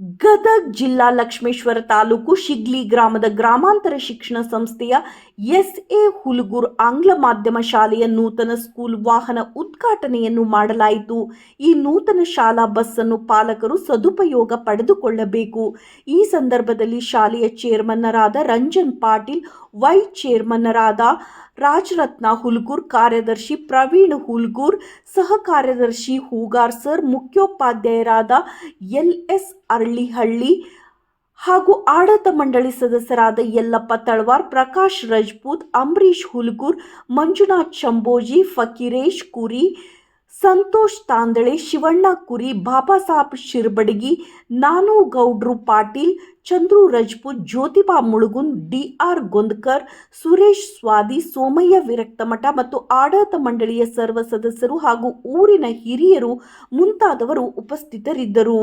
ಗದಗ್ ಜಿಲ್ಲಾ ಲಕ್ಷ್ಮೇಶ್ವರ ತಾಲೂಕು ಶಿಗ್ಲಿ ಗ್ರಾಮದ ಗ್ರಾಮಾಂತರ ಶಿಕ್ಷಣ ಸಂಸ್ಥೆಯ ಎಸ್ ಎ ಹುಲಗೂರ್ ಆಂಗ್ಲ ಮಾಧ್ಯಮ ಶಾಲೆಯ ನೂತನ ಸ್ಕೂಲ್ ವಾಹನ ಉದ್ಘಾಟನೆಯನ್ನು ಮಾಡಲಾಯಿತು. ಈ ನೂತನ ಶಾಲಾ ಬಸ್ ಅನ್ನು ಪಾಲಕರು ಸದುಪಯೋಗ ಪಡೆದುಕೊಳ್ಳಬೇಕು. ಈ ಸಂದರ್ಭದಲ್ಲಿ ಶಾಲೆಯ ಚೇರ್ಮನ್ನರಾದ ರಂಜನ್ ಪಾಟೀಲ್ ವೈಸ್ ಚೇರ್ಮನ್ನರಾದ ರಾಜರತ್ನ ಹುಲ್ಗೂರ್, ಕಾರ್ಯದರ್ಶಿ ಪ್ರವೀಣ್ ಹುಲ್ಗೂರ್, ಸಹ ಕಾರ್ಯದರ್ಶಿ ಹೂಗಾರ್ ಸರ್, ಮುಖ್ಯೋಪಾಧ್ಯಾಯರಾದ ಎಲ್ ಎಸ್ ಅರಳಿಹಳ್ಳಿ ಹಾಗೂ ಆಡಳಿತ ಮಂಡಳಿ ಸದಸ್ಯರಾದ ಯಲ್ಲಪ್ಪ ತಳವಾರ್, ಪ್ರಕಾಶ್ ರಜಪೂತ್ ಅಂಬರೀಶ್ ಹುಲ್ಗೂರ್, ಮಂಜುನಾಥ್ ಶಂಭೋಜಿ, ಫಕೀರೇಶ್ ಕುರಿ, ಸಂತೋಷ್ ತಾಂದಳೆ, ಶಿವಣ್ಣ ಕುರಿ ಬಾಬಾ ಸಾಹೇಬ್ ಶಿರ್ಬಡಗಿ, ನಾನು ಗೌಡ್ರು ಪಾಟೀಲ್, ಚಂದ್ರು ರಜಪೂತ್, ಜ್ಯೋತಿಬಾ ಮುಳುಗುನ್ ಡಿ ಆರ್ ಗೊಂದ್ಕರ್, ಸುರೇಶ್ ಸ್ವಾದಿ, ಸೋಮಯ್ಯ ವಿರಕ್ತಮಠ ಮತ್ತು ಆಡಳಿತ ಮಂಡಳಿಯ ಸರ್ವ ಸದಸ್ಯರು ಹಾಗೂ ಊರಿನ ಹಿರಿಯರು ಮುಂತಾದವರು ಉಪಸ್ಥಿತರಿದ್ದರು.